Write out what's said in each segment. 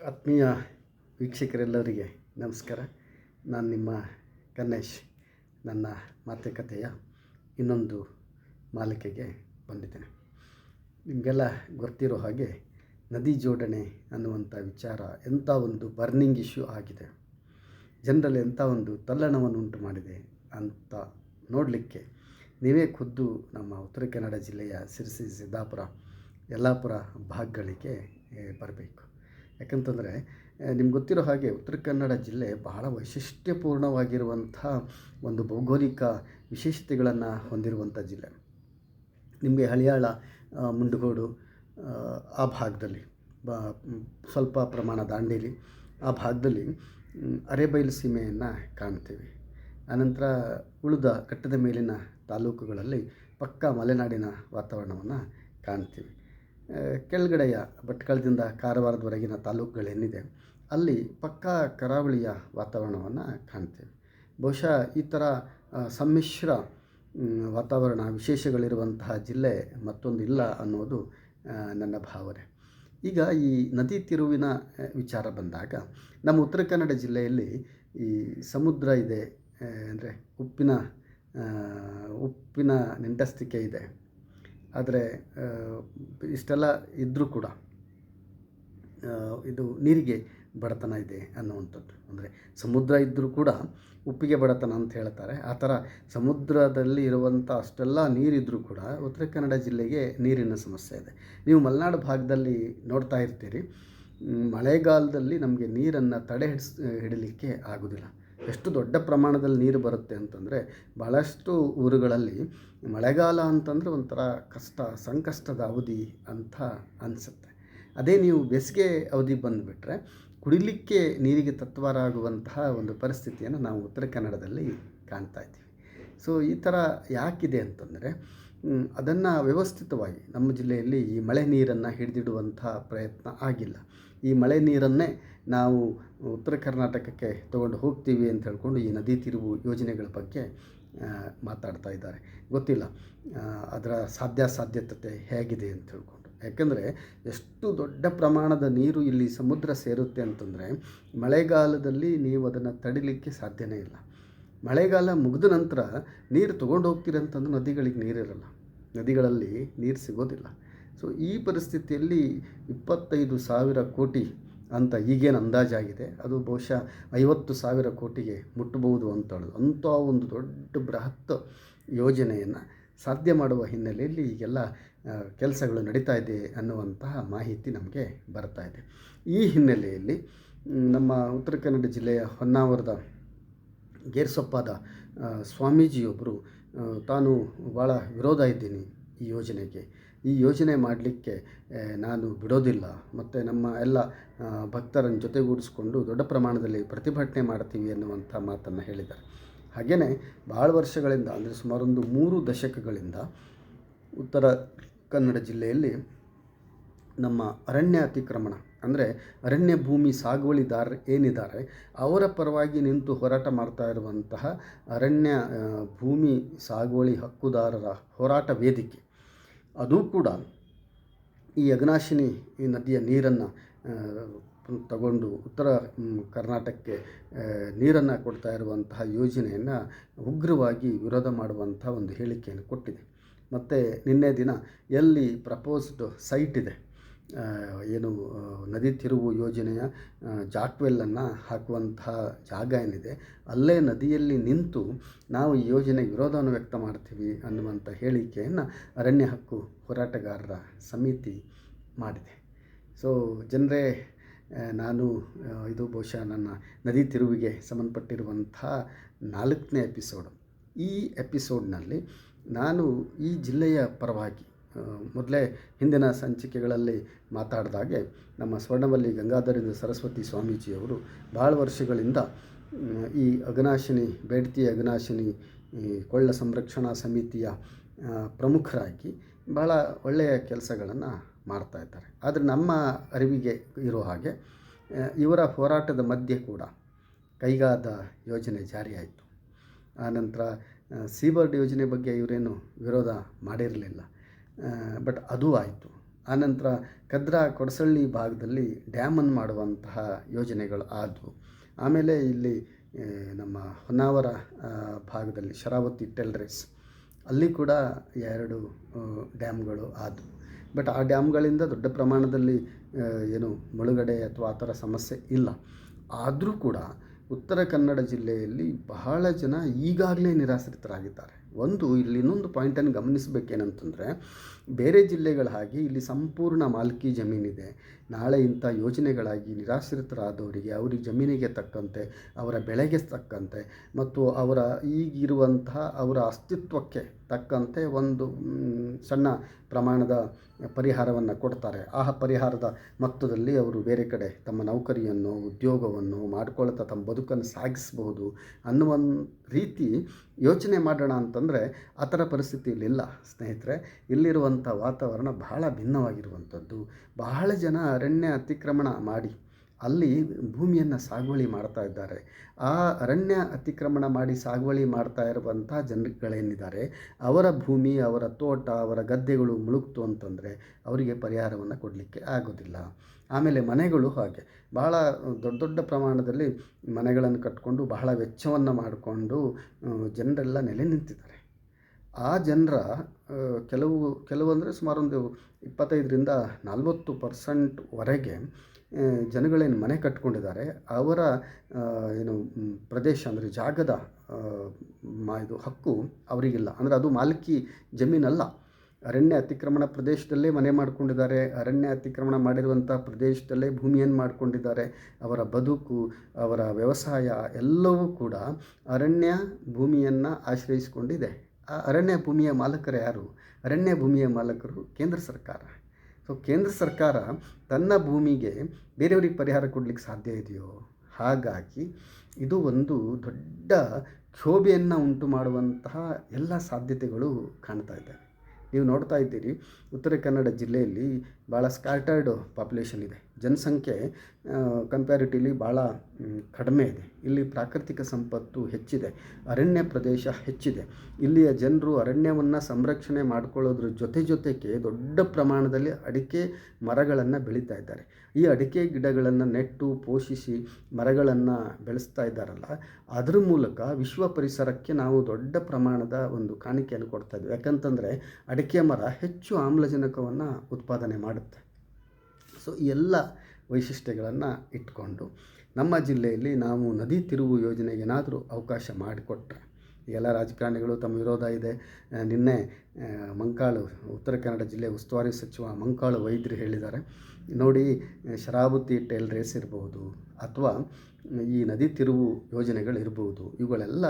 ಆತ್ಮೀಯ ವೀಕ್ಷಕರೆಲ್ಲರಿಗೆ ನಮಸ್ಕಾರ. ನಾನು ನಿಮ್ಮ ಗಣೇಶ್, ನನ್ನ ಮಾತುಕತೆಯ ಇನ್ನೊಂದು ಮಾಲಿಕೆಗೆ ಬಂದಿದ್ದೇನೆ. ನಿಮಗೆಲ್ಲ ಗೊತ್ತಿರೋ ಹಾಗೆ ನದಿ ಜೋಡಣೆ ಅನ್ನುವಂಥ ವಿಚಾರ ಎಂಥ ಒಂದು ಬರ್ನಿಂಗ್ ಇಶ್ಯೂ ಆಗಿದೆ, ಜನರಲ್ಲಿ ಎಂಥ ಒಂದು ತಲ್ಲಣವನ್ನು ಉಂಟು ಮಾಡಿದೆ ಅಂತ ನೋಡಲಿಕ್ಕೆ ನೀವೇ ಖುದ್ದು ನಮ್ಮ ಉತ್ತರ ಕನ್ನಡ ಜಿಲ್ಲೆಯ ಸಿರಸಿ, ಸಿದ್ದಾಪುರ, ಯಲ್ಲಾಪುರ ಭಾಗಗಳಿಗೆ ಬರಬೇಕು. ಯಾಕಂತಂದರೆ ನಿಮ್ಗೆ ಗೊತ್ತಿರೋ ಹಾಗೆ ಉತ್ತರ ಕನ್ನಡ ಜಿಲ್ಲೆ ಬಹಳ ವೈಶಿಷ್ಟ್ಯಪೂರ್ಣವಾಗಿರುವಂಥ ಒಂದು ಭೌಗೋಳಿಕ ವಿಶೇಷತೆಗಳನ್ನು ಹೊಂದಿರುವಂಥ ಜಿಲ್ಲೆ. ನಿಮಗೆ ಹಳಿಯಾಳ ಮುಂಡಗೋಡು ಆ, ಭಾಗದಲ್ಲಿ ಬ ಸ್ವಲ್ಪ ಪ್ರಮಾಣ ದಾಂಡೇಲಿ ಆ ಭಾಗದಲ್ಲಿ ಅರೆಬೈಲು ಸೀಮೆಯನ್ನು ಕಾಣ್ತೀವಿ. ಆನಂತರ ಉಳಿದ ಕಟ್ಟದ ಮೇಲಿನ ತಾಲೂಕುಗಳಲ್ಲಿ ಪಕ್ಕಾ ಮಲೆನಾಡಿನ ವಾತಾವರಣವನ್ನು ಕಾಣ್ತೀವಿ. ಕೆಳಗಡೆಯ ಭಟ್ಕಳದಿಂದ ಕಾರವಾರದವರೆಗಿನ ತಾಲೂಕುಗಳೇನಿದೆ, ಅಲ್ಲಿ ಪಕ್ಕಾ ಕರಾವಳಿಯ ವಾತಾವರಣವನ್ನು ಕಾಣ್ತೇವೆ. ಬಹುಶಃ ಈ ಥರ ಸಮ್ಮಿಶ್ರ ವಾತಾವರಣ ವಿಶೇಷಗಳಿರುವಂತಹ ಜಿಲ್ಲೆ ಮತ್ತೊಂದು ಇಲ್ಲ ಅನ್ನೋದು ನನ್ನ ಭಾವನೆ. ಈಗ ಈ ನದಿ ತಿರುವಿನ ವಿಚಾರ ಬಂದಾಗ ನಮ್ಮ ಉತ್ತರ ಕನ್ನಡ ಜಿಲ್ಲೆಯಲ್ಲಿ ಈ ಸಮುದ್ರ ಇದೆ ಅಂದರೆ ಉಪ್ಪಿನ ಉಪ್ಪಿನ ನೆಂಟಸ್ತಿಕೆ ಇದೆ. ಆದರೆ ಇಷ್ಟೆಲ್ಲ ಇದ್ದರೂ ಕೂಡ ಇದು ನೀರಿಗೆ ಬಡತನ ಇದೆ ಅನ್ನುವಂಥದ್ದು. ಅಂದರೆ ಸಮುದ್ರ ಇದ್ದರೂ ಕೂಡ ಉಪ್ಪಿಗೆ ಬಡತನ ಅಂತ ಹೇಳ್ತಾರೆ. ಆ ಥರ ಸಮುದ್ರದಲ್ಲಿ ಇರುವಂಥ ಅಷ್ಟೆಲ್ಲ ನೀರಿದ್ದರೂ ಕೂಡ ಉತ್ತರ ಕನ್ನಡ ಜಿಲ್ಲೆಗೆ ನೀರಿನ ಸಮಸ್ಯೆ ಇದೆ. ನೀವು ಮಲೆನಾಡು ಭಾಗದಲ್ಲಿ ನೋಡ್ತಾ ಇರ್ತೀರಿ. ಮಳೆಗಾಲದಲ್ಲಿ ನಮಗೆ ನೀರನ್ನು ತಡೆ ಹಿಡಿಸ್ ಹಿಡಲಿಕ್ಕೆ ಆಗೋದಿಲ್ಲ. ಎಷ್ಟು ದೊಡ್ಡ ಪ್ರಮಾಣದಲ್ಲಿ ನೀರು ಬರುತ್ತೆ ಅಂತಂದರೆ ಭಾಳಷ್ಟು ಊರುಗಳಲ್ಲಿ ಮಳೆಗಾಲ ಅಂತಂದರೆ ಒಂಥರ ಕಷ್ಟ, ಸಂಕಷ್ಟದ ಅವಧಿ ಅಂತ ಅನಿಸುತ್ತೆ. ಅದೇ ನೀವು ಬೇಸಿಗೆ ಅವಧಿ ಬಂದುಬಿಟ್ರೆ ಕುಡಿಲಿಕ್ಕೆ ನೀರಿಗೆ ತತ್ವರಾಗುವಂತಹ ಒಂದು ಪರಿಸ್ಥಿತಿಯನ್ನು ನಾವು ಉತ್ತರ ಕನ್ನಡದಲ್ಲಿ ಕಾಣ್ತಾ ಇದ್ದೀವಿ. ಸೊ ಈ ಥರ ಯಾಕಿದೆ ಅಂತಂದರೆ ಅದನ್ನು ವ್ಯವಸ್ಥಿತವಾಗಿ ನಮ್ಮ ಜಿಲ್ಲೆಯಲ್ಲಿ ಈ ಮಳೆ ನೀರನ್ನು ಹಿಡಿದಿಡುವಂಥ ಪ್ರಯತ್ನ ಆಗಿಲ್ಲ. ಈ ಮಳೆ ನೀರನ್ನೇ ನಾವು ಉತ್ತರ ಕರ್ನಾಟಕಕ್ಕೆ ತಗೊಂಡು ಹೋಗ್ತೀವಿ ಅಂತ ಹೇಳಿಕೊಂಡು ಈ ನದಿ ತಿರುವು ಯೋಜನೆಗಳ ಬಗ್ಗೆ ಮಾತಾಡ್ತಾ ಇದ್ದಾರೆ. ಗೊತ್ತಿಲ್ಲ ಅದರ ಅದರ ಸಾಧ್ಯಾಸಾಧ್ಯತೆ ಹೇಗಿದೆ ಅಂತ ಹೇಳ್ಕೊಂಡು. ಯಾಕಂದರೆ ಎಷ್ಟು ದೊಡ್ಡ ಪ್ರಮಾಣದ ನೀರು ಇಲ್ಲಿ ಸಮುದ್ರ ಸೇರುತ್ತೆ ಅಂತಂದರೆ ಮಳೆಗಾಲದಲ್ಲಿ ನೀವು ಅದನ್ನು ತಡಿಲಿಕ್ಕೆ ಸಾಧ್ಯವೇ ಇಲ್ಲ. ಮಳೆಗಾಲ ಮುಗಿದ ನಂತರ ನೀರು ತೊಗೊಂಡು ಹೋಗ್ತೀರಂತಂದ್ರೆ ನದಿಗಳಿಗೆ ನೀರಿರಲ್ಲ ನದಿಗಳಲ್ಲಿ ನೀರು ಸಿಗೋದಿಲ್ಲ. ಸೊ ಈ ಪರಿಸ್ಥಿತಿಯಲ್ಲಿ ಇಪ್ಪತ್ತೈದು ಸಾವಿರ ಕೋಟಿ ಅಂತ ಈಗೇನು ಅಂದಾಜಾಗಿದೆ ಅದು ಬಹುಶಃ ಐವತ್ತು ಸಾವಿರ ಕೋಟಿಗೆ ಮುಟ್ಟಬಹುದು ಅಂತ ಹೇಳೋದು ಅಂಥ ಒಂದು ದೊಡ್ಡ ಬೃಹತ್ ಯೋಜನೆಯನ್ನು ಸಾಧ್ಯ ಮಾಡುವ ಹಿನ್ನೆಲೆಯಲ್ಲಿ ಈಗೆಲ್ಲ ಕೆಲಸಗಳು ನಡೀತಾ ಇದೆ ಅನ್ನುವಂತಹ ಮಾಹಿತಿ ನಮಗೆ ಬರ್ತಾ ಇದೆ. ಈ ಹಿನ್ನೆಲೆಯಲ್ಲಿ, ನಮ್ಮ ಉತ್ತರ ಕನ್ನಡ ಜಿಲ್ಲೆಯ ಹೊನ್ನಾವರದ ಗೇರ್ಸೊಪ್ಪಾದ ಸ್ವಾಮೀಜಿಯೊಬ್ಬರು ತಾನು ಭಾಳ ವಿರೋಧ ಇದ್ದೀನಿ ಈ ಯೋಜನೆಗೆ. ಈ ಯೋಜನೆ ಮಾಡಲಿಕ್ಕೆ ನಾನು ಬಿಡೋದಿಲ್ಲ. ಮತ್ತು ನಮ್ಮ ಎಲ್ಲ ಭಕ್ತರನ್ನು ಜೊತೆಗೂಡಿಸ್ಕೊಂಡು ದೊಡ್ಡ ಪ್ರಮಾಣದಲ್ಲಿ ಪ್ರತಿಭಟನೆ ಮಾಡ್ತೀವಿ ಅನ್ನುವಂಥ ಮಾತನ್ನು ಹೇಳಿದ್ದಾರೆ. ಹಾಗೆಯೇ ಭಾಳ ವರ್ಷಗಳಿಂದ, ಅಂದರೆ ಸುಮಾರೊಂದು ಮೂರು ದಶಕಗಳಿಂದ, ಉತ್ತರ ಕನ್ನಡ ಜಿಲ್ಲೆಯಲ್ಲಿ ನಮ್ಮ ಅರಣ್ಯ ಅತಿಕ್ರಮಣ ಅಂದರೆ ಅರಣ್ಯ ಭೂಮಿ ಸಾಗುವಳಿದಾರ ಏನಿದ್ದಾರೆ ಅವರ ಪರವಾಗಿ ನಿಂತು ಹೋರಾಟ ಮಾಡ್ತಾ ಇರುವಂತಹ ಅರಣ್ಯ ಭೂಮಿ ಸಾಗುವಳಿ ಹಕ್ಕುದಾರರ ಹೋರಾಟ ವೇದಿಕೆ. ಅದು ಕೂಡ ಈ ಅಗ್ನಾಶಿನಿ ಈ ನದಿಯ ನೀರನ್ನು ತಗೊಂಡು ಉತ್ತರ ಕರ್ನಾಟಕಕ್ಕೆ ನೀರನ್ನು ಕೊಡ್ತಾ ಇರುವಂತಹ ಯೋಜನೆಯನ್ನು ಉಗ್ರವಾಗಿ ವಿರೋಧ ಮಾಡುವಂಥ ಒಂದು ಹೇಳಿಕೆಯನ್ನು ಕೊಟ್ಟಿದೆ. ಮತ್ತು ನಿನ್ನೆ ದಿನ ಎಲ್ಲಿ ಪ್ರಪೋಸ್ಡ್ ಸೈಟ್ ಇದೆ ಏನು ನದಿ ತಿರುವು ಯೋಜನೆಯ ಜಾಕ್ವೆಲ್ಲನ್ನು ಹಾಕುವಂತಹ ಜಾಗ ಏನಿದೆ, ಅಲ್ಲೇ ನದಿಯಲ್ಲಿ ನಿಂತು ನಾವು ಈ ಯೋಜನೆಗೆ ವಿರೋಧವನ್ನು ವ್ಯಕ್ತ ಮಾಡ್ತೀವಿ ಅನ್ನುವಂಥ ಹೇಳಿಕೆಯನ್ನು ಅರಣ್ಯ ಹಕ್ಕು ಹೋರಾಟಗಾರರ ಸಮಿತಿ ಮಾಡಿದೆ. ಸೊ ಜನರೇ ನಾನು ಇದು ಬಹುಶಃ ನನ್ನ ನದಿ ತಿರುವಿಗೆ ಸಂಬಂಧಪಟ್ಟಿರುವಂಥ ನಾಲ್ಕನೇ ಎಪಿಸೋಡು ಈ ಎಪಿಸೋಡ್ನಲ್ಲಿ ನಾನು ಈ ಜಿಲ್ಲೆಯ ಪರವಾಗಿ ಮೊದಲೇ ಹಿಂದಿನ ಸಂಚಿಕೆಗಳಲ್ಲಿ ಮಾತಾಡಿದಾಗೆ ನಮ್ಮ ಸ್ವರ್ಣವಲ್ಲಿ ಗಂಗಾಧರೇಂದ್ರ ಸರಸ್ವತಿ ಸ್ವಾಮೀಜಿಯವರು ಭಾಳ ವರ್ಷಗಳಿಂದ ಈ ಅಗನಾಶಿನಿ ಬೇಡ್ತಿ ಅಗನಾಶಿನಿ ಈ ಕೊಳ್ಳ ಸಂರಕ್ಷಣಾ ಸಮಿತಿಯ ಪ್ರಮುಖರಾಗಿ ಭಾಳ ಒಳ್ಳೆಯ ಕೆಲಸಗಳನ್ನು ಮಾಡ್ತಾ ಇದ್ದಾರೆ. ಆದರೆ ನಮ್ಮ ಅರಿವಿಗೆ ಇರೋ ಹಾಗೆ ಇವರ ಹೋರಾಟದ ಮಧ್ಯೆ ಕೂಡ ಕೈಗಾದ ಯೋಜನೆ ಜಾರಿಯಾಯಿತು. ಆನಂತರ ಸೀಬರ್ಡ್ ಯೋಜನೆ ಬಗ್ಗೆ ಇವರೇನು ವಿರೋಧ ಮಾಡಿರಲಿಲ್ಲ. ಬಟ್ ಅದು ಆಯಿತು. ಆನಂತರ ಕದ್ರಾ ಕೊಡಸಳ್ಳಿ ಭಾಗದಲ್ಲಿ ಡ್ಯಾಮನ್ನು ಮಾಡುವಂತಹ ಯೋಜನೆಗಳು ಆದವು. ಆಮೇಲೆ ಇಲ್ಲಿ ನಮ್ಮ ಹೊನ್ನಾವರ ಭಾಗದಲ್ಲಿ ಶರಾವತಿ ಟೆಲ್ರೇಸ್ ಅಲ್ಲಿ ಕೂಡ ಎರಡು ಡ್ಯಾಮ್ಗಳು ಆದವು. ಬಟ್ ಆ ಡ್ಯಾಮ್ಗಳಿಂದ ದೊಡ್ಡ ಪ್ರಮಾಣದಲ್ಲಿ ಏನು ಮುಳುಗಡೆ ಅಥವಾ ಆ ಥರ ಸಮಸ್ಯೆ ಇಲ್ಲ. ಆದರೂ ಕೂಡ ಉತ್ತರ ಕನ್ನಡ ಜಿಲ್ಲೆಯಲ್ಲಿ ಬಹಳ ಜನ ಈಗಾಗಲೇ ನಿರಾಶ್ರಿತರಾಗಿದ್ದಾರೆ. ಒಂದು, ಇಲ್ಲಿ ಇನ್ನೊಂದು ಪಾಯಿಂಟನ್ನು ಗಮನಿಸಬೇಕೇನಂತಂದರೆ, ಬೇರೆ ಜಿಲ್ಲೆಗಳ ಹಾಗೆ ಇಲ್ಲಿ ಸಂಪೂರ್ಣ ಮಾಲ್ಕಿ ಜಮೀನಿದೆ. ನಾಳೆ ಇಂಥ ಯೋಜನೆಗಳಾಗಿ ನಿರಾಶ್ರಿತರಾದವರಿಗೆ ಅವರಿಗೆ ಜಮೀನಿಗೆ ತಕ್ಕಂತೆ, ಅವರ ಬೆಳೆಗೆ ತಕ್ಕಂತೆ, ಮತ್ತು ಅವರ ಈಗಿರುವಂತಹ ಅವರ ಅಸ್ತಿತ್ವಕ್ಕೆ ತಕ್ಕಂತೆ ಒಂದು ಸಣ್ಣ ಪ್ರಮಾಣದ ಪರಿಹಾರವನ್ನು ಕೊಡ್ತಾರೆ. ಆ ಪರಿಹಾರದ ಮೊತ್ತದಲ್ಲಿ ಅವರು ಬೇರೆ ಕಡೆ ತಮ್ಮ ನೌಕರಿಯನ್ನು, ಉದ್ಯೋಗವನ್ನು, ಮಾಡ್ಕೊಳ್ತಾ ತಮ್ಮ ಬದುಕನ್ನು ಸಾಗಿಸಬಹುದು ಅನ್ನುವ ರೀತಿ ಯೋಚನೆ ಮಾಡೋಣ ಅಂತಂದರೆ ಆ ಥರ ಪರಿಸ್ಥಿತಿ ಇಲ್ಲಿಲ್ಲ ಸ್ನೇಹಿತರೆ. ಇಲ್ಲಿರುವಂಥ ವಾತಾವರಣ ಬಹಳ ಭಿನ್ನವಾಗಿರುವಂಥದ್ದು. ಬಹಳ ಜನ ಅರಣ್ಯ ಅತಿಕ್ರಮಣ ಮಾಡಿ ಅಲ್ಲಿ ಭೂಮಿಯನ್ನು ಸಾಗುವಳಿ ಮಾಡ್ತಾ ಇದ್ದಾರೆ. ಆ ಅರಣ್ಯ ಅತಿಕ್ರಮಣ ಮಾಡಿ ಸಾಗುವಳಿ ಮಾಡ್ತಾ ಇರುವಂಥ ಜನರುಗಳೇನಿದ್ದಾರೆ, ಅವರ ಭೂಮಿ, ಅವರ ತೋಟ, ಅವರ ಗದ್ದೆಗಳು ಮುಳುಗ್ತು ಅಂತಂದರೆ ಅವರಿಗೆ ಪರಿಹಾರವನ್ನು ಕೊಡಲಿಕ್ಕೆ ಆಗೋದಿಲ್ಲ. ಆಮೇಲೆ ಮನೆಗಳು ಹಾಗೆ. ಬಹಳ ದೊಡ್ಡ ದೊಡ್ಡ ಪ್ರಮಾಣದಲ್ಲಿ ಮನೆಗಳನ್ನು ಕಟ್ಕೊಂಡು ಬಹಳ ವೆಚ್ಚವನ್ನು ಮಾಡಿಕೊಂಡು ಜನರೆಲ್ಲ ನೆಲೆ ನಿಂತಿದ್ದಾರೆ. ಆ ಜನರ ಕೆಲವು ಕೆಲವು ಅಂದರೆ ಸುಮಾರು ಒಂದು ಇಪ್ಪತ್ತೈದರಿಂದ ನಲವತ್ತು ಪರ್ಸೆಂಟ್ವರೆಗೆ ಜನಗಳೇನು ಮನೆ ಕಟ್ಕೊಂಡಿದ್ದಾರೆ, ಅವರ ಏನು ಪ್ರದೇಶ ಅಂದರೆ ಜಾಗದ ಮಾ, ಇದು ಹಕ್ಕು ಅವರಿಗಿಲ್ಲ. ಅಂದರೆ ಅದು ಮಾಲಕಿ ಜಮೀನಲ್ಲ. ಅರಣ್ಯ ಅತಿಕ್ರಮಣ ಪ್ರದೇಶದಲ್ಲೇ ಮನೆ ಮಾಡಿಕೊಂಡಿದ್ದಾರೆ, ಅರಣ್ಯ ಅತಿಕ್ರಮಣ ಮಾಡಿರುವಂಥ ಪ್ರದೇಶದಲ್ಲೇ ಭೂಮಿಯನ್ನು ಮಾಡಿಕೊಂಡಿದ್ದಾರೆ. ಅವರ ಬದುಕು, ಅವರ ವ್ಯವಸಾಯ ಎಲ್ಲವೂ ಕೂಡ ಅರಣ್ಯ ಭೂಮಿಯನ್ನು ಆಶ್ರಯಿಸಿಕೊಂಡಿದೆ. ಆ ಅರಣ್ಯ ಭೂಮಿಯ ಮಾಲಕರು ಯಾರು? ಅರಣ್ಯ ಭೂಮಿಯ ಮಾಲಕರು ಕೇಂದ್ರ ಸರ್ಕಾರ. ಸೊ ಕೇಂದ್ರ ಸರ್ಕಾರ ತನ್ನ ಭೂಮಿಗೆ ಬೇರೆಯವ್ರಿಗೆ ಪರಿಹಾರ ಕೊಡಲಿಕ್ಕೆ ಸಾಧ್ಯ ಇದೆಯೋ? ಹಾಗಾಗಿ ಇದು ಒಂದು ದೊಡ್ಡ ಕ್ಷೋಭೆಯನ್ನು ಉಂಟು ಮಾಡುವಂತಹ ಎಲ್ಲ ಸಾಧ್ಯತೆಗಳು ಕಾಣ್ತಾ ಇದೆ. ನೀವು ನೋಡ್ತಾ ಇದ್ದೀರಿ, ಉತ್ತರ ಕನ್ನಡ ಜಿಲ್ಲೆಯಲ್ಲಿ ಭಾಳ ಸ್ಕ್ಯಾಟರ್ಡ್ ಪಾಪ್ಯುಲೇಷನ್ ಇದೆ. ಜನಸಂಖ್ಯೆ ಕಂಪ್ಯಾರಿಟಿವ್ಲಿ ಭಾಳ ಕಡಿಮೆ ಇದೆ. ಇಲ್ಲಿ ಪ್ರಾಕೃತಿಕ ಸಂಪತ್ತು ಹೆಚ್ಚಿದೆ, ಅರಣ್ಯ ಪ್ರದೇಶ ಹೆಚ್ಚಿದೆ. ಇಲ್ಲಿಯ ಜನರು ಅರಣ್ಯವನ್ನು ಸಂರಕ್ಷಣೆ ಮಾಡ್ಕೊಳ್ಳೋದ್ರ ಜೊತೆ ಜೊತೆಗೆ ದೊಡ್ಡ ಪ್ರಮಾಣದಲ್ಲಿ ಅಡಿಕೆ ಮರಗಳನ್ನು ಬೆಳೀತಾ ಇದ್ದಾರೆ. ಈ ಅಡಿಕೆ ಗಿಡಗಳನ್ನು ನೆಟ್ಟು ಪೋಷಿಸಿ ಮರಗಳನ್ನು ಬೆಳೆಸ್ತಾ ಇದ್ದಾರಲ್ಲ, ಅದರ ಮೂಲಕ ವಿಶ್ವ ಪರಿಸರಕ್ಕೆ ನಾವು ದೊಡ್ಡ ಪ್ರಮಾಣದ ಒಂದು ಕಾಣಿಕೆಯನ್ನು ಕೊಡ್ತಾ ಇದ್ದೀವಿ ಯಾಕಂತಂದರೆ ಅಡಿಕೆ ಮರ ಹೆಚ್ಚು ಆಮ್ಲಜನಕವನ್ನು ಉತ್ಪಾದನೆ ಮಾಡುತ್ತೆ. ಸೊ ಎಲ್ಲ ವೈಶಿಷ್ಟ್ಯಗಳನ್ನು ಇಟ್ಕೊಂಡು ನಮ್ಮ ಜಿಲ್ಲೆಯಲ್ಲಿ ನಾವು ನದಿ ತಿರುವು ಯೋಜನೆಗೆ ಏನಾದರೂ ಅವಕಾಶ ಮಾಡಿಕೊಟ್ರೆ ಎಲ್ಲ ರಾಜಕಾರಣಿಗಳು ತಮ್ಮ ವಿರೋಧ ಇದೆ. ನಿನ್ನೆ ಮಂಕಾಳು, ಉತ್ತರ ಕನ್ನಡ ಜಿಲ್ಲೆ ಉಸ್ತುವಾರಿ ಸಚಿವ ಮಂಕಾಳು ವೈದ್ಯರು ಹೇಳಿದ್ದಾರೆ. ನೋಡಿ ಶರಾವತಿ ಟೇಲ್ ರೇಸ್ ಇರ್ಬೋದು ಅಥವಾ ಈ ನದಿ ತಿರುವು ಯೋಜನೆಗಳಿರ್ಬೋದು ಇವುಗಳೆಲ್ಲ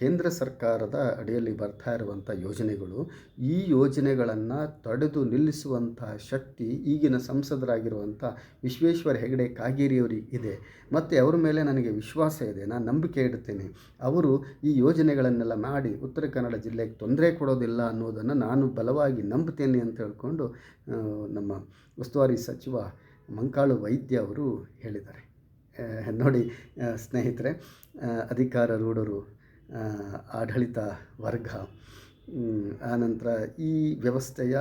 ಕೇಂದ್ರ ಸರ್ಕಾರದ ಅಡಿಯಲ್ಲಿ ಬರ್ತಾ ಇರುವಂಥ ಯೋಜನೆಗಳು. ಈ ಯೋಜನೆಗಳನ್ನು ತಡೆದು ನಿಲ್ಲಿಸುವಂತಹ ಶಕ್ತಿ ಈಗಿನ ಸಂಸದರಾಗಿರುವಂಥ ವಿಶ್ವೇಶ್ವರ ಹೆಗಡೆ ಕಾಗೇರಿಯವರಿಗೆ ಇದೆ. ಮತ್ತು ಅವರ ಮೇಲೆ ನನಗೆ ವಿಶ್ವಾಸ ಇದೆ. ನಾನು ನಂಬಿಕೆ ಇಡ್ತೇನೆ. ಅವರು ಈ ಯೋಜನೆಗಳನ್ನೆಲ್ಲ ಮಾಡಿ ಉತ್ತರ ಕನ್ನಡ ಜಿಲ್ಲೆಗೆ ತೊಂದರೆ ಕೊಡೋದಿಲ್ಲ ಅನ್ನೋದನ್ನು ನಾನು ಬಲವಾಗಿ ನಂಬುತ್ತೇನೆ ಅಂತ ಹೇಳ್ಕೊಂಡು ನಮ್ಮ ಉಸ್ತುವಾರಿ ಸಚಿವ ಮಂಕಾಳು ವೈದ್ಯ ಅವರು ಹೇಳಿದ್ದಾರೆ. ನೋಡಿ ಸ್ನೇಹಿತರೆ ಅಧಿಕಾರ ರೂಢರು ಆಡಳಿತ ವರ್ಗ ಆನಂತರ ಈ ವ್ಯವಸ್ಥೆಯ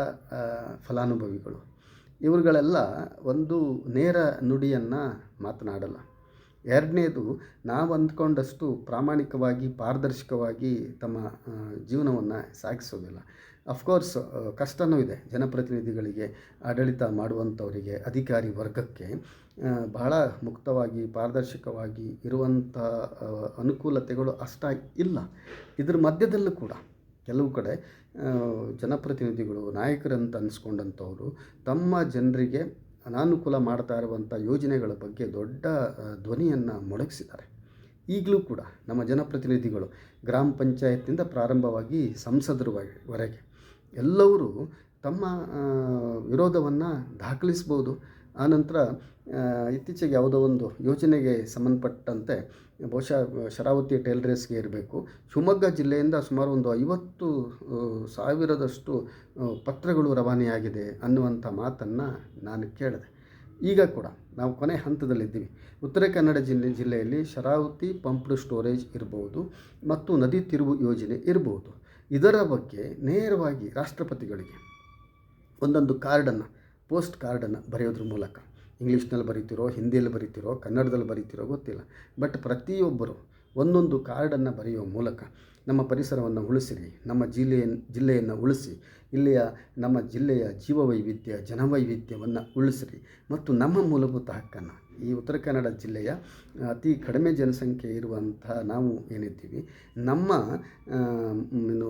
ಫಲಾನುಭವಿಗಳು ಇವುಗಳೆಲ್ಲ ಒಂದು ನೇರ ನುಡಿಯನ್ನು ಮಾತನಾಡಲ್ಲ. ಎರಡನೇದು, ನಾವು ಅಂದ್ಕೊಂಡಷ್ಟು ಪ್ರಾಮಾಣಿಕವಾಗಿ, ಪಾರದರ್ಶಕವಾಗಿ ತಮ್ಮ ಜೀವನವನ್ನು ಸಾಗಿಸೋದಿಲ್ಲ. ಅಫ್ಕೋರ್ಸ್ ಕಷ್ಟನೂ ಇದೆ. ಜನಪ್ರತಿನಿಧಿಗಳಿಗೆ, ಆಡಳಿತ ಮಾಡುವಂಥವರಿಗೆ, ಅಧಿಕಾರಿ ವರ್ಗಕ್ಕೆ ಬಹಳ ಮುಕ್ತವಾಗಿ, ಪಾರದರ್ಶಕವಾಗಿ ಇರುವಂಥ ಅನುಕೂಲತೆಗಳು ಅಷ್ಟಾಗಿ ಇಲ್ಲ. ಇದ್ರ ಮಧ್ಯದಲ್ಲೂ ಕೂಡ ಕೆಲವು ಕಡೆ ಜನಪ್ರತಿನಿಧಿಗಳು, ನಾಯಕರಂತ ಅನಿಸ್ಕೊಂಡಂಥವರು ತಮ್ಮ ಜನರಿಗೆ ಅನಾನುಕೂಲ ಮಾಡ್ತಾ ಇರುವಂಥ ಯೋಜನೆಗಳ ಬಗ್ಗೆ ದೊಡ್ಡ ಧ್ವನಿಯನ್ನು ಮೊಳಗಿಸಿದ್ದಾರೆ. ಈಗಲೂ ಕೂಡ ನಮ್ಮ ಜನಪ್ರತಿನಿಧಿಗಳು ಗ್ರಾಮ ಪಂಚಾಯತ್ನಿಂದ ಪ್ರಾರಂಭವಾಗಿ ಸಂಸದರವರೆಗೆ ಎಲ್ಲರೂ ತಮ್ಮ ವಿರೋಧವನ್ನು ದಾಖಲಿಸ್ಬೋದು. ಆನಂತರ ಇತ್ತೀಚೆಗೆ ಯಾವುದೋ ಒಂದು ಯೋಜನೆಗೆ ಸಂಬಂಧಪಟ್ಟಂತೆ ಬಹುಶಃ ಶರಾವತಿ ಟೇಲ್ರೇಸ್ಗೆ ಇರಬೇಕು. ಶಿವಮೊಗ್ಗ ಜಿಲ್ಲೆಯಿಂದ ಸುಮಾರು ಒಂದು ಐವತ್ತು ಸಾವಿರದಷ್ಟು ಪತ್ರಗಳು ರವಾನೆಯಾಗಿದೆ ಅನ್ನುವಂಥ ಮಾತನ್ನು ನಾನು ಕೇಳಿದೆ. ಈಗ ಕೂಡ ನಾವು ಕೊನೆ ಹಂತದಲ್ಲಿದ್ದೀವಿ. ಉತ್ತರ ಕನ್ನಡ ಜಿಲ್ಲೆ, ಜಿಲ್ಲೆಯಲ್ಲಿ ಶರಾವತಿ ಪಂಪ್ಡ್ ಸ್ಟೋರೇಜ್ ಇರ್ಬೋದು ಮತ್ತು ನದಿ ತಿರುವು ಯೋಜನೆ ಇರ್ಬೋದು. ಇದರ ಬಗ್ಗೆ ನೇರವಾಗಿ ರಾಷ್ಟ್ರಪತಿಗಳಿಗೆ ಒಂದೊಂದು ಕಾರ್ಡನ್ನು, ಪೋಸ್ಟ್ ಕಾರ್ಡನ್ನು ಬರೆಯೋದ್ರ ಮೂಲಕ. ಇಂಗ್ಲೀಷ್ನಲ್ಲಿ ಬರೀತಿರೋ, ಹಿಂದಿಯಲ್ಲಿ ಬರೀತಿರೋ, ಕನ್ನಡದಲ್ಲಿ ಬರೀತಿರೋ ಗೊತ್ತಿಲ್ಲ. ಬಟ್ ಪ್ರತಿಯೊಬ್ಬರು ಒಂದೊಂದು ಕಾರ್ಡನ್ನು ಬರೆಯುವ ಮೂಲಕ ನಮ್ಮ ಪರಿಸರವನ್ನು ಉಳಿಸಿರಿ, ನಮ್ಮ ಜಿಲ್ಲೆಯ, ಜಿಲ್ಲೆಯನ್ನು ಉಳಿಸಿ, ಇಲ್ಲಿಯ ನಮ್ಮ ಜಿಲ್ಲೆಯ ಜೀವವೈವಿಧ್ಯ, ಜನವೈವಿಧ್ಯವನ್ನು ಉಳಿಸಿರಿ. ಮತ್ತು ನಮ್ಮ ಮೂಲಭೂತ ಹಕ್ಕನ್ನು ಈ ಉತ್ತರ ಕನ್ನಡ ಜಿಲ್ಲೆಯ ಅತಿ ಕಡಿಮೆ ಜನಸಂಖ್ಯೆ ಇರುವಂತಹ ನಾವು ಏನಿದ್ದೀವಿ, ನಮ್ಮ ಏನು,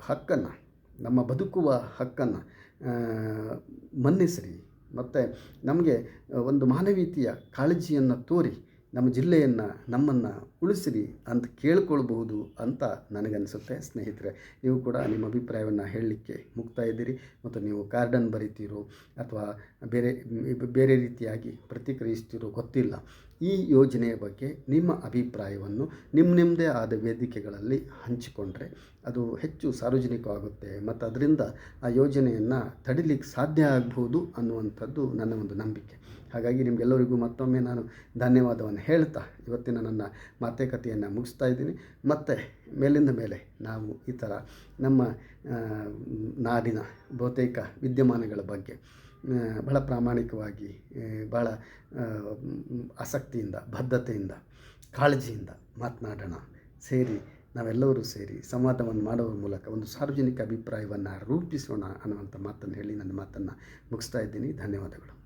ಹಕ್ಕನ್ನು, ನಮ್ಮ ಬದುಕುವ ಹಕ್ಕನ್ನು ಮನ್ನಿಸಿರಿ. ಮತ್ತು ನಮಗೆ ಒಂದು ಮಾನವೀಯತೆಯ ಕಾಳಜಿಯನ್ನು ತೋರಿ ನಮ್ಮ ಜಿಲ್ಲೆಯನ್ನು, ನಮ್ಮನ್ನು ಉಳಿಸಿರಿ ಅಂತ ಕೇಳ್ಕೊಳ್ಬಹುದು ಅಂತ ನನಗನ್ನಿಸುತ್ತೆ ಸ್ನೇಹಿತರೆ, ನೀವು ಕೂಡ ನಿಮ್ಮ ಅಭಿಪ್ರಾಯವನ್ನು ಹೇಳಲಿಕ್ಕೆ ಮುಕ್ತ ಇದ್ದೀರಿ ಮತ್ತು ನೀವು ಕಾರ್ಡನ್ ಬರಿತೀರೋ ಅಥವಾ ಬೇರೆ ಬೇರೆ ರೀತಿಯಾಗಿ ಪ್ರತಿಕ್ರಿಯಿಸ್ತೀರೋ ಗೊತ್ತಿಲ್ಲ. ಈ ಯೋಜನೆಯ ಬಗ್ಗೆ ನಿಮ್ಮ ಅಭಿಪ್ರಾಯವನ್ನು ನಿಮ್ಮ ನಿಮ್ಮದೇ ಆದ ವೇದಿಕೆಗಳಲ್ಲಿ ಹಂಚಿಕೊಂಡ್ರೆ ಅದು ಹೆಚ್ಚು ಸಾರ್ವಜನಿಕವಾಗುತ್ತೆ ಮತ್ತು ಅದರಿಂದ ಆ ಯೋಜನೆಯನ್ನು ತಡಿಲಿಕ್ಕೆ ಸಾಧ್ಯ ಆಗ್ಬೋದು ಅನ್ನುವಂಥದ್ದು ನನ್ನ ಒಂದು ನಂಬಿಕೆ. ಹಾಗಾಗಿ ನಿಮಗೆಲ್ಲರಿಗೂ ಮತ್ತೊಮ್ಮೆ ನಾನು ಧನ್ಯವಾದವನ್ನು ಹೇಳ್ತಾ ಇವತ್ತಿನ ನನ್ನ ಮಾತುಕತೆಯನ್ನು ಮುಗಿಸ್ತಾ ಇದ್ದೀನಿ. ಮತ್ತು ಮೇಲಿಂದ ಮೇಲೆ ನಾವು ಈ ಥರ ನಮ್ಮ ನಾಡಿನ ಬಹುತೇಕ ವಿದ್ಯಮಾನಗಳ ಬಗ್ಗೆ ಬಹಳ ಪ್ರಾಮಾಣಿಕವಾಗಿ ಭಾಳ ಆಸಕ್ತಿಯಿಂದ, ಬದ್ಧತೆಯಿಂದ, ಕಾಳಜಿಯಿಂದ ಮಾತನಾಡೋಣ. ಸೇರಿ, ನಾವೆಲ್ಲರೂ ಸೇರಿ ಸಂವಾದವನ್ನು ಮಾಡುವ ಮೂಲಕ ಒಂದು ಸಾರ್ವಜನಿಕ ಅಭಿಪ್ರಾಯವನ್ನು ರೂಪಿಸೋಣ ಅನ್ನುವಂಥ ಮಾತನ್ನು ಹೇಳಿ, ನನ್ನ ಮಾತನ್ನು ಮುಗಿಸ್ತಾ ಇದ್ದೀನಿ. ಧನ್ಯವಾದಗಳು.